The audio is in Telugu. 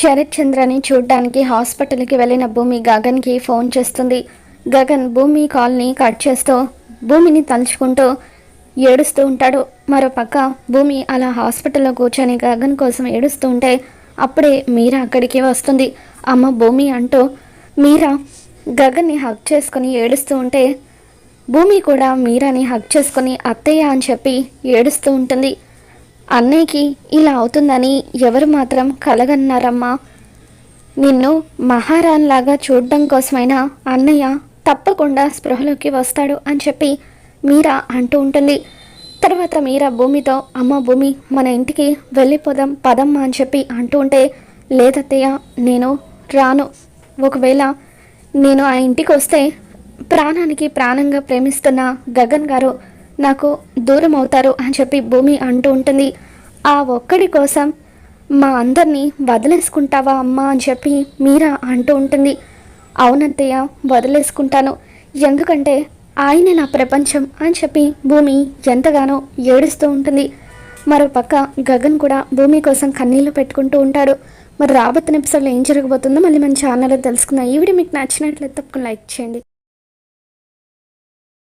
శరత్ చంద్రని చూడ్డానికి హాస్పిటల్కి వెళ్ళిన భూమి గగన్కి ఫోన్ చేస్తుంది. గగన్ భూమి కాల్ని కట్ చేస్తూ భూమిని తలుచుకుంటూ ఏడుస్తూ ఉంటాడు. మరోపక్క భూమి అలా హాస్పిటల్లో కూర్చొని గగన్ కోసం ఏడుస్తూ ఉంటే అప్పుడే మీరా అక్కడికి వస్తుంది. అమ్మ భూమి అంటూ మీరా గగన్ని హక్ చేసుకొని ఏడుస్తూ ఉంటే భూమి కూడా మీరాని హక్ చేసుకొని అత్తయ్య అని చెప్పి ఏడుస్తూ ఉంటుంది. అన్నయ్యకి ఇలా అవుతుందని ఎవరు మాత్రం కలగన్నారమ్మా. నిన్ను మహారాణిలాగా చూడడం కోసమైనా అన్నయ్య తప్పకుండా స్పృహలోకి వస్తాడు అని చెప్పి మీరా అంటూ ఉంటుంది. తర్వాత మీరా భూమితో అమ్మ భూమి మన ఇంటికి వెళ్ళిపోదాం పదమ్మా అని చెప్పి అంటూ ఉంటే లేదత్తయ్య నేను రాను. ఒకవేళ నేను ఆ ఇంటికి వస్తే ప్రాణానికి ప్రాణంగా ప్రేమిస్తున్న గగన్ గారు నాకు దూరం అవుతారు అని చెప్పి భూమి అంటూ ఉంటుంది. ఆ ఒక్కడి కోసం మా అందరినీ వదిలేసుకుంటావా అమ్మా అని చెప్పి మీరా అంటూ ఉంటుంది. అవునత్తయ్య వదిలేసుకుంటాను. ఎందుకంటే ఆయనే నా ప్రపంచం అని చెప్పి భూమి ఎంతగానో ఏడుస్తూ ఉంటుంది. మరోపక్క గగన్ కూడా భూమి కోసం కన్నీళ్ళు పెట్టుకుంటూ ఉంటాడు. మరి రాబోతున్న ఎపిసోడ్లో ఏం జరగబోతుందో మళ్ళీ మన ఛానల్లో తెలుసుకుందాం. ఈ వీడియో మీకు నచ్చినట్లయితే తప్పకుండా లైక్ చేయండి.